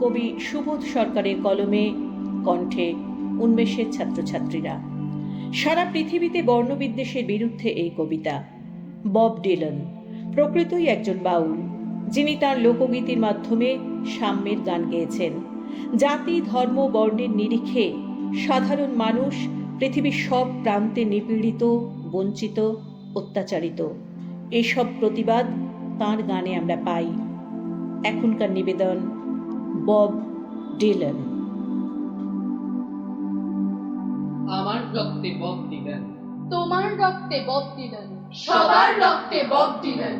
কবি সুবোধ সরকারের কলমে, কণ্ঠে উন্মেষের ছাত্রছাত্রীরা। সারা পৃথিবীতে বর্ণবিদ্বেষের বিরুদ্ধে এই কবিতা। বব ডিলন, প্রকৃতই একজন বাউল, যিনি তার লোকগীতির মাধ্যমে সাম্যের গান গেয়েছেন। জাতি, ধর্ম, বর্ণের নিরিখে সাধারণ মানুষ পৃথিবীর সব প্রান্তে নিপীড়িত, বঞ্চিত, অত্যাচারিত। এসব প্রতিবাদ তার গানে আমরা পাই। এখনকার নিবেদন বব ডিলন আমার রক্তে বব দিলেন তোমার রক্তে বব দিলেন সবার রক্তে বব ডিলন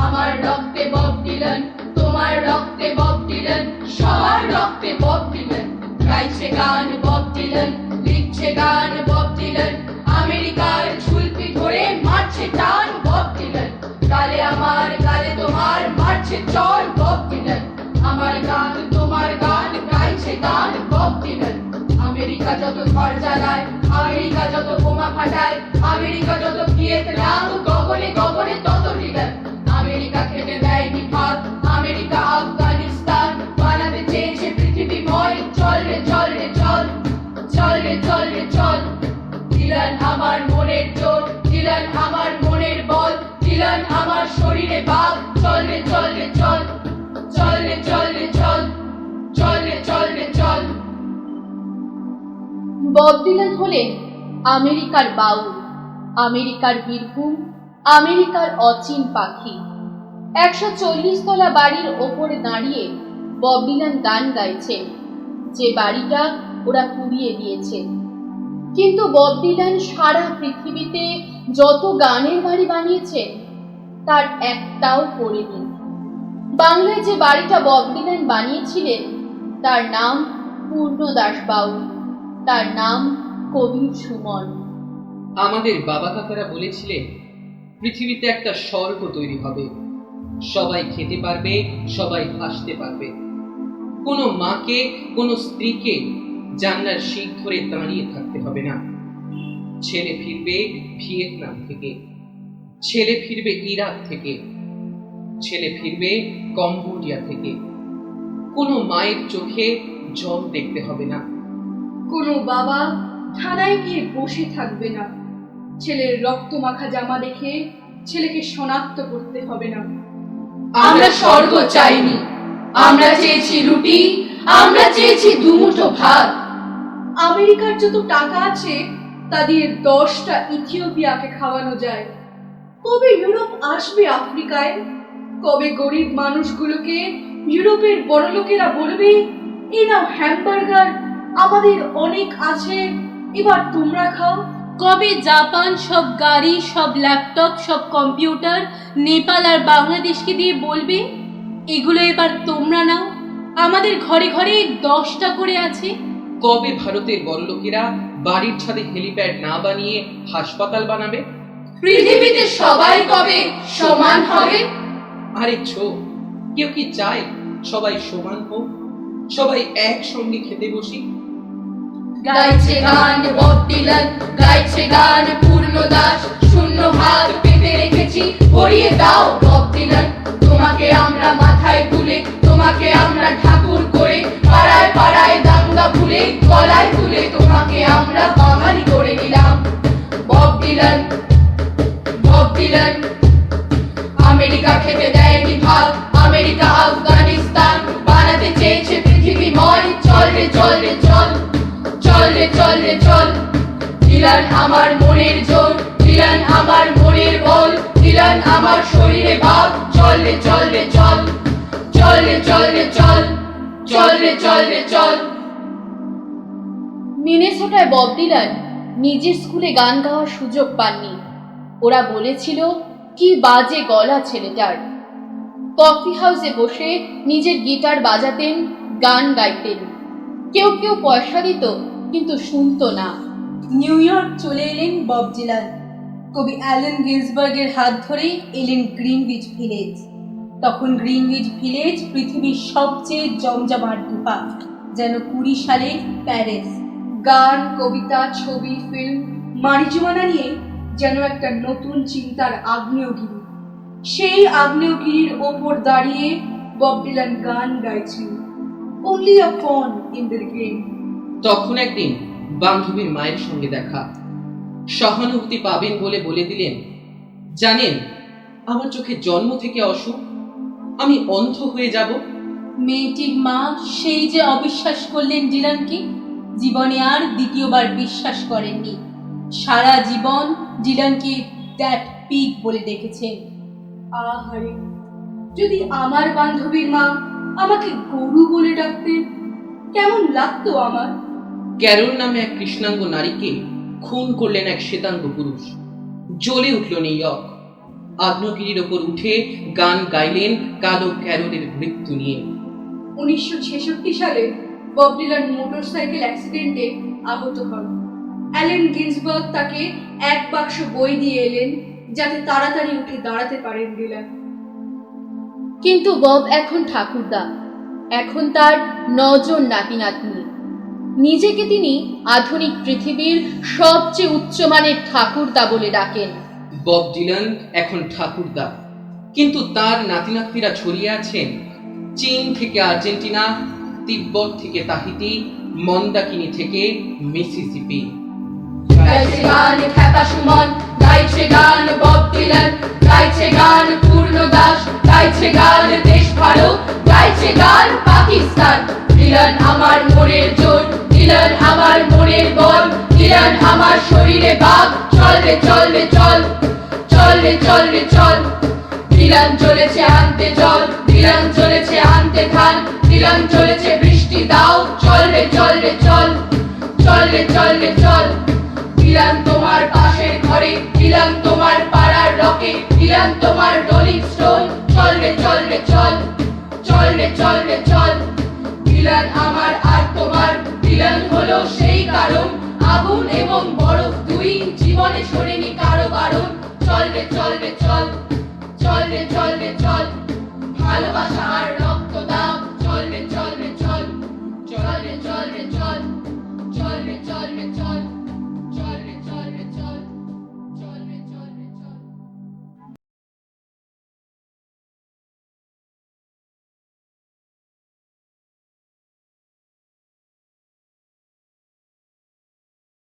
আমার রক্তে বব ডিলন তোমার রক্তে বব ডিলন সবার রক্তে বব ডিলন গাইছে গান বব ডিলন লিখছে গান বব ডিলন আমেরিকার ঝুলপি ধরে মারছে টান বব ডিলন গালে আমার গালে তোমার মারছে চল যত ঝড় জ্বালায়, আমেরিকা যত বোমা ফাটায়, আমেরিকা যত ভিয়েতনাম গগনে গগনে তত ডিলার আমেরিকা খেতে দেয় বিভাগ আমেরিকা আফগানিস্তান বানাতে চেয়েছে পৃথিবীময় চল রে চল রে, চল চল রে চল রে, চল। ডিলান আমার মনের জোর ডিলান আমার মনের বল ডিলান আমার শরীরে বাঘ বব ডিলান হলেন আমেরিকার বাউল, আমেরিকার বীরভূম, আমেরিকার অচিন পাখি। একশো চল্লিশ তলা বাড়ির ওপরে দাঁড়িয়ে বব ডিলান গান গাইছেন। যে বাড়িটা ওরা পুড়িয়ে দিয়েছে। কিন্তু বব ডিলান সারা পৃথিবীতে যত গানের বাড়ি বানিয়েছেন, তার একটাও পড়েনি বাংলায় যে বাড়িটা বব ডিলান বানিয়েছিলেন, তার নাম পূর্ণদাস বাউল। তার নাম কবির সুমন। আমাদের বাবা কাকারা বলেছিলেন, পৃথিবীতে একটা স্বর্গ তৈরি হবে। সবাই খেতে পারবে, সবাই হাসতে পারবে। কোনো মাকে, কোনো স্ত্রীকে জানলার শিখ ধরে দাঁড়িয়ে থাকতে হবে না। ছেলে ফিরবে ভিয়েতনাম থেকে। ছেলে ফিরবে ইরাক থেকে। ছেলে ফিরবে কম্বোডিয়া থেকে। কোনো মায়ের চোখে জল দেখতে হবে না। কোনো বাবা থানায় গিয়ে বসে থাকবে না। ছেলের রক্ত মাখা জামা দেখে ছেলেকে শনাক্ত করতে হবে না। আমরা স্বর্গ চাইনি। আমরা চেয়েছি রুটি আমরা চেয়েছি দুমুঠো ভাত। আমেরিকার যত টাকা আছে তা দিয়ে দশটা ইথিওপিয়াকে খাওয়ানো যায়। কবে ইউরোপ আসবে আফ্রিকায়? কবে গরিব মানুষগুলোকে ইউরোপের বড়লোকেরা বলবে এই নাও হ্যামবার্গার আমাদের অনেক আছে। এবার তোমরা খাও। কবে জাপান সব গাড়ি সব ল্যাপটপ সব কম্পিউটার নেপাল আর বাংলাদেশকে দিয়ে বলবে এগুলো এবার তোমরা নাও। আমাদের ঘরে ঘরে দশটা করে আছে। কবে ভারতের বড়লোকেরা বাড়ির ছাদে হেলিপ্যাড না বানিয়ে হাসপাতাল বানাবে? পৃথিবীতে সবাই কবে সমান হবে? আরে ছো কেউ কি চায় সবাই সমান হোক? সবাই একসঙ্গে খেতে বসি? গাইছে গান বটিলন গাইছে গান পূর্ণ দাস শূন্য ভাগ পেতে রেখেছি, ভরিয়ে দাও বটিলন তোমাকে আমরা মাথায় তুলে, তোমাকে আমরা ঠাকুর করে, পাড়ায় পাড়ায় দাঙ্গা ভুলে গলায় তুলে তোমাকে আমরা বাঙালি করে। আমার শরীরে ভাব। চল চল চল। চল চল চল। চল চল চল। মিনেসোটায় বব ডিলান নিজের স্কুলে গান গাওয়ার সুযোগ পাননি। ওরা বলেছিল কি বাজে গলা ছেলেটার। কফি হাউসে বসে নিজের গিটার বাজাতেন গান গাইতেন। কেউ কেউ পয়সা দিত কিন্তু শুনতো না। নিউ ইয়র্ক চলে এলেন বব ডিলান কবি অ্যালেন গিন্সবার্গের হাত ধরে এলেন গ্রিনউইচ ভিলেজ। তখন গ্রিনউইচ ভিলেজ পৃথিবীর সবচেয়ে জমজমাট গুহা, যেন কুড়ি সালে প্যারিস। গান, কবিতা, ছবি, ফিল্ম মারিজুয়ানা নিয়ে যেন একটা নতুন চিন্তার আগ্নেয়গিরি। সেই আগ্নেয়গিরির ওপর দাঁড়িয়ে বব ডিলান গান গাইছেন only a pawn in their game. তখন একদিন বান্ধবীর মায়ের সঙ্গে দেখা। সহানুভূতি পাবেন বলে বলে দিলেন। জানেন আমার চোখে জন্ম থেকে অসুখ আমি অন্ধ হয়ে যাব। মেয়েটির মা সেই যে অবিশ্বাস করলেন ডিলানকে জীবনে আর দ্বিতীয়বার বিশ্বাস করেননি। সারা জীবন ডিলানকে দ্যাট পিক বলে ডেকেছেন আহারে যদি আমার বান্ধবীর মা আমাকে গরু বলে ডাকতেন কেমন লাগতো আমার? ক্যারল নামে এক কৃষ্ণাঙ্গ নারীকে খুন করলেন এক শ্বেতাঙ্গ পুরুষ। জ্বলে উঠল নিউ ইয়র্ক আগ্নেয়গিরির ওপর উঠে গান গাইলেন কালো ক্যারলের মৃত্যু নিয়ে। উনিশশো ছেষট্টি সালে বব ডিলান মোটরসাইকেল অ্যাক্সিডেন্টে আহত হন। অ্যালেন গিন্সবার্গ তাকে এক বাক্স বই দিয়ে এলেন যাতে তাড়াতাড়ি উঠে দাঁড়াতে পারেন ডিলান কিন্তু বব এখন ঠাকুরদা। এখন তার নজন নাতি নাতনি নিজেকে তিনি আধুনিক পৃথিবীর সবচেয়ে উচ্চমানের ঠাকুরদা বলে ডাকেন। বব ডিলান এখন ঠাকুরদা। কিন্তু তার নাতি নাতনিরা ছড়িয়ে আছেন। চীন থেকে আর্জেন্টিনা তিব্বত থেকে তাহিতি মন্দাকিনি থেকে মিসিসিপি। গাইছে গান খ্যাপা সুমন গাইছে গান বব ডিলান গাইছে গান পূর্ণ দাস গাইছে গান দেশ ভারত গাইছে গান পাকিস্তান। ডিলান আমার মনের জোর। আমার মনের বল আমার শরীরে চল রে চল রে, চল চল রে চল রে, চল। চলেছে আনতে জল ডিলান চলেছে আনতে ধান ডিলান চলেছে বৃষ্টি দাও। চল রে চল রে, চল চল রে চল রে, চল। জীবনে সরেনি কারও কারণ। চলবে চলবে চল চলবে চলবে চল। ভালোবাসা আর